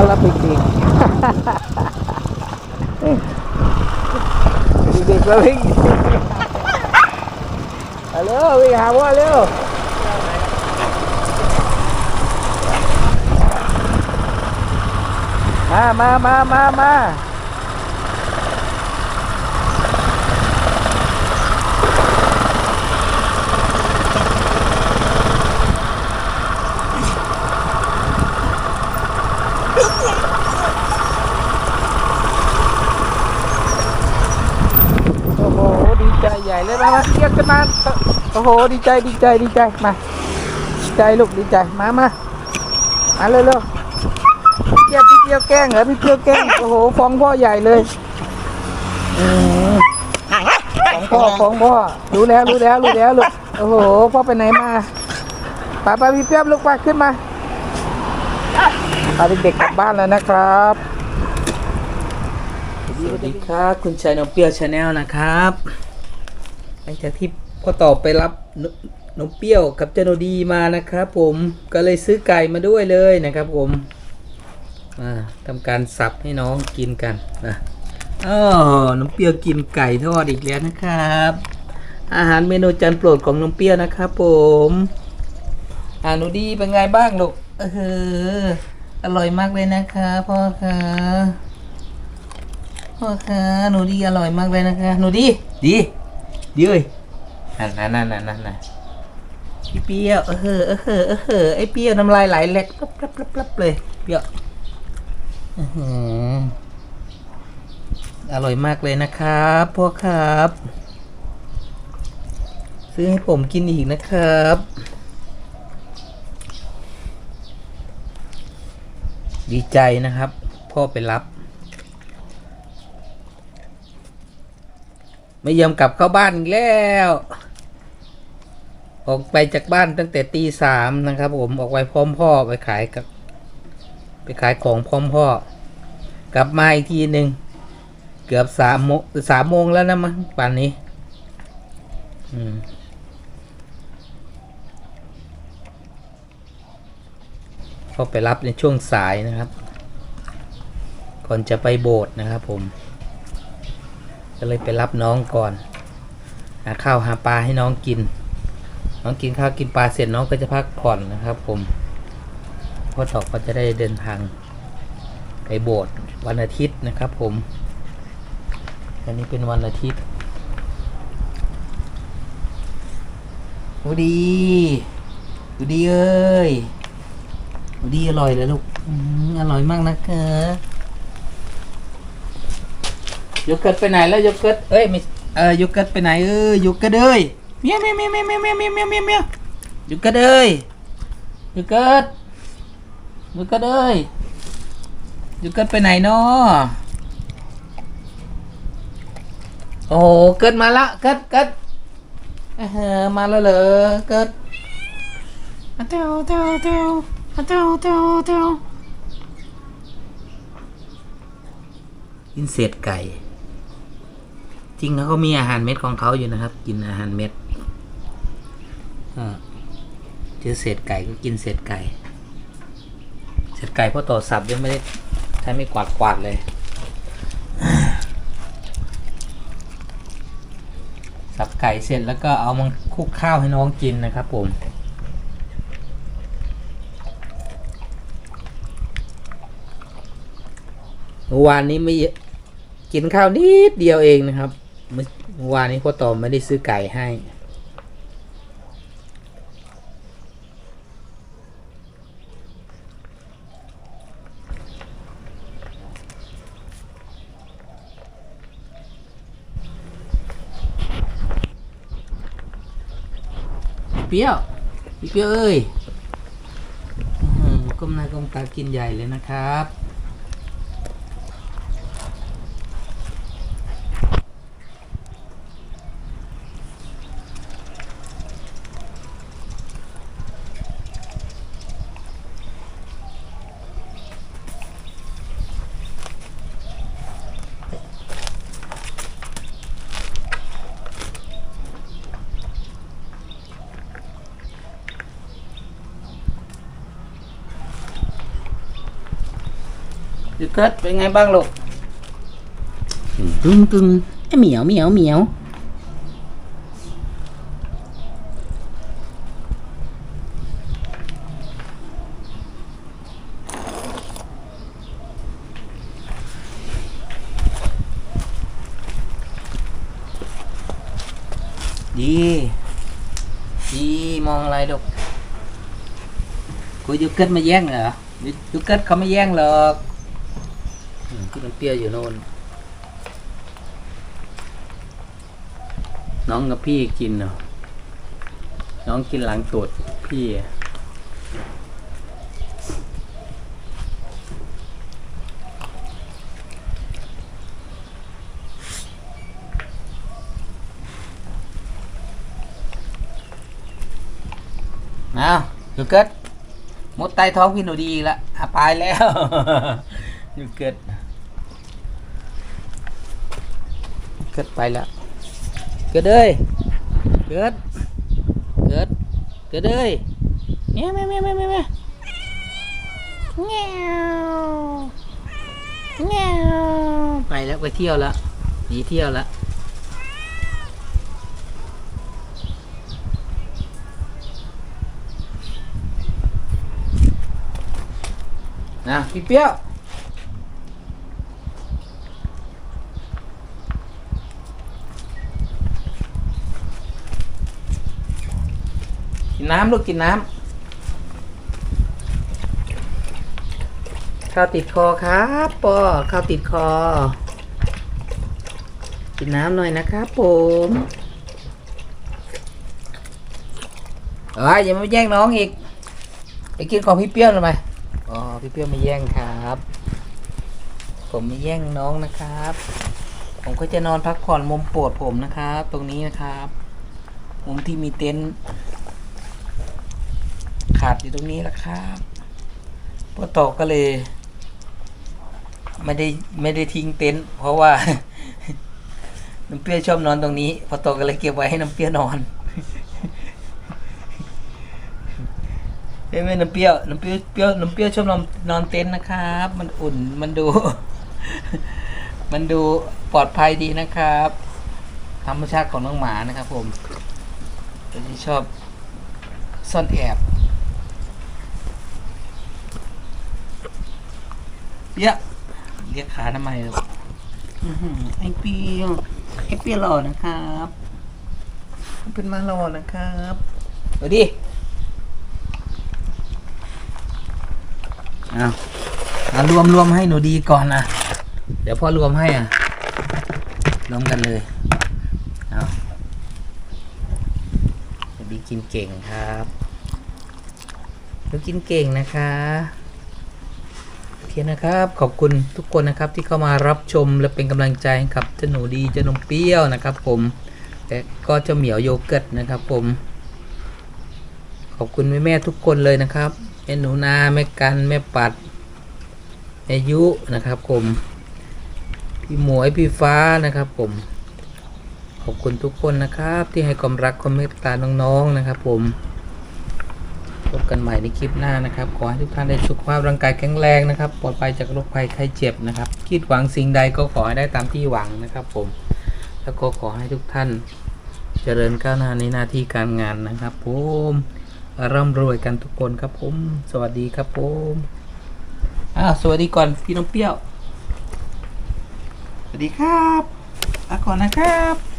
para picnic. Hindi eh. pa picnic. Hello, we have one. Ma, ma, ma, ma, ma. โอ้โห ดีใจ ดีใจ ดีใจ มา ดีใจลูก ดีใจ มามามาเร็วเร็วพี่เกียวพี่เกียวแกล้งเหรอพี่เกียวแกล้ง โอ้โห ฟ้องพ่อใหญ่เลยอืมฟ้องพ่อฟ้องพ่อ รู้แล้ว รู้แล้ว รู้แล้วลูก โอ้โห พ่อไปไหนมาไปไปพี่เปียบลูกไปขึ้นมาพาเด็กๆกลับบ้านแล้วนะครับ สวัสดีครับ คุณชายน้องเปรี้ยวชาแนลนะครับ หลังจากที่ พ่อต่อไปรับนน้องเปรี้ยวกับเจโนดีมานะครับ ผมก็เลยซื้อไก่มาด้วยเลยนะครับ ผมทำการสับให้น้องกินกันนะอ๋อน้องเปรี้ยวกินไก่ทอดอีกแล้วนะครับ อาหารเมนูจานโปรดของน้องเปรี้ยวนะครับ ผมอ่านูดีเป็นไงบ้างลูกเอออร่อยมากเลยนะคะพ่อค่ะพ่อคะหนูดีอร่อยมากเลยนะคะหนูดีดีดีเลย นั่นนั่นนั่นนั่นนั่นนั่นพี่เปี้ยวเออเออเออเออเออไอเปี้ยวน้ำลายไหลแหลกปลับปลับปลับปลับเลยเปี้ยวอื้อหืออร่อยมากเลยนะครับพ่อครับ ซื้อให้ผมกินอีกนะครับ ดีใจนะครับ พ่อไปรับ ไม่ยอมกลับเข้าบ้านอีกแล้ว ออกไปจากบ้านตั้งแต่ตีสามนะครับผมออกไปพร้อมพ่อไปขายกับ ไปขายของพร้อมพ่อ กลับมาอีกทีหนึ่งเกือบสามโมงสามโมงแล้วนะมั้งป่านนี้ก็ไปรับในช่วงสายนะครับ ก่อนจะไปโบสถ์นะครับผม ก็เลยไปรับน้องก่อนหาข้าวหาปลาให้น้องกิน น้องกินข้าวกินปลาเสร็จน้องก็จะพักผ่อนนะครับ ผมพ่อตอกก็จะได้เดินทางไปโบสถ์วันอาทิตย์นะครับผม อันนี้เป็นวันอาทิตย์โอ้ดีดูดีเอ้ยดูดีอร่อยเลยลูกอร่อยมากนะคะโยเกิร์ตไปไหนแล้วโยเกิร์ตเอ้ยไม่เออโยเกิร์ตไปไหนเออโยเกิร์ตเอ้ย เมียวเมียวเมียวเมียวเมียวเมียวเมียวเมียวเมียวเมียวโยเกิร์ตเอ้ยโยเกิร์ตโยเกิร์ตเอ้ยโยเกิร์ตไปไหนเนาะโอ้โหเกิร์ตมาละเกิร์ตเกิร์ตเออมาแล้วเหรอเกิร์ตอะเตียวเตียวเตียวอะเตียวเตียวเตียวกินเศษไก่ จริงเขาก็มีอาหารเม็ดของเขาอยู่นะครับ กินอาหารเม็ด อ่าเจอเศษไก่ก็กินเศษไก่ เศษไก่เพราะต่อสับยังไม่ได้ใช้ไม่กวาดกวาดเลย สับไก่เสร็จแล้วก็เอามาคุกข้าวให้น้องกินนะครับผมเมื่อวานนี้ไม่เยอะกินข้าวนิดเดียวเองนะครับเมื่อวานนี้พ่อต่อไม่ได้ซื้อไก่ให้ เปี้ยวพี่เปี้ยวเอ้ยก้มหน้าก้มตากินใหญ่เลยนะครับ กิร์ตเป็นไงบ้างลูกตึงตึงไอเหมียวเหมียวเหมียวดีดีมองอะไรลูกกูยูเกิร์ตมาแย่งเหรอยูยูเกิร์ตเขาไม่แย่งหรอก อืมพี่น้ำเปี้ยอยู่โน่น น้องกับพี่กินเนาะน้องกินหลังตรวจพี่อะเอายูเกิร์ตมดใต้ท้องพี่หนูดีละอะไปแล้วยูเกิร์ตยู เกิร์ตไปแล้ว เกิดเอ้ยเกิด เกิด เกิดเอ้ยเมียวเมียวเมียวเมียวเมียวเมียวเงี้ยวเงี้ยวไปแล้วไปเที่ยวแล้วหนีเที่ยวแล้วนะพี่เปี้ยว น้ำลูกกินน้ำข้าวติดคอครับปอข้าวติดคอ กินน้ำหน่อยนะครับผมเอ้ยอย่ามาแย่งน้องอีกไปกินของพี่เปี้ยวหน่อยไหมอ๋อพี่เปี้ยวไม่แย่งครับ ผมไม่แย่งน้องนะครับ ผมก็จะนอนพักผ่อนมุมโปรดผมนะครับ ตรงนี้นะครับมุมที่มีเต็นท์ ขาดอยู่ตรงนี้แหละครับพ่อตก็เลย ไม่ได้ไม่ได้ทิ้งเต็นท์เพราะว่า น้ำเปรี้ยชอบนอนตรงนี้พอโตก็เลยเก็บไว้ให้น้ำเปรี้ยนอนเอ้ยไม่น้ำเปรี้ยวน้ำเปรี้ยวเปรี้ยวน้ำเปรี้ยวชอบนอนนอนเต็นท์นะครับ มันอุ่นมันดู มันดูปลอดภัยดีนะครับธรรมชาติของน้องหมานะครับ ผมตัวที่ชอบซ่อนแอบ เปียะเรียกขาทำไมลูกอื้อหือไอ้เปียวไอ้เปียวหล่อนะครับเป็นมาหล่อนะครับเดี๋ยวดิเอาเอารวมรวมให้หนูดีก่อนนะเดี๋ยวพ่อรวมให้อะ รวมกันเลยเอาหนูดีกินเก่งครับหนูกินเก่งนะคะโอ เคนะครับ ขอบคุณทุกคนนะครับที่เข้ามารับชมและเป็นกำลังใจกับเจ้าหนูดีเจ้านมเปรี้ยวนะครับ ผมและก็เจ้าเหมียวโยเกิร์ตนะครับ ผม ขอบคุณแม่แม่ทุกคนเลยนะครับแม่หนูนาแม่กันแม่ปัดแม่ยุนะครับ ผม พี่หมวยพี่ฟ้านะครับ ผม ขอบคุณทุกคนนะครับ ที่ให้ความรักความเมตตาน้องๆนะครับ ผม พบกันใหม่ในคลิปหน้านะครับ ขอให้ทุกท่านได้สุขภาพร่างกายแข็งแรงนะครับ ปลอดภัยจากโรคภัยไข้เจ็บนะครับ คิดหวังสิ่งใดก็ขอให้ได้ตามที่หวังนะครับ ผม แล้วก็ขอให้ทุกท่าน เจริญก้าวหน้าในหน้าที่การงานนะครับ ผมร่ำรวยกันทุกคนครับผม สวัสดีครับผมอ้าวสวัสดีก่อนพี่น้องเปรี้ยว สวัสดีครับลาก่อนนะครับ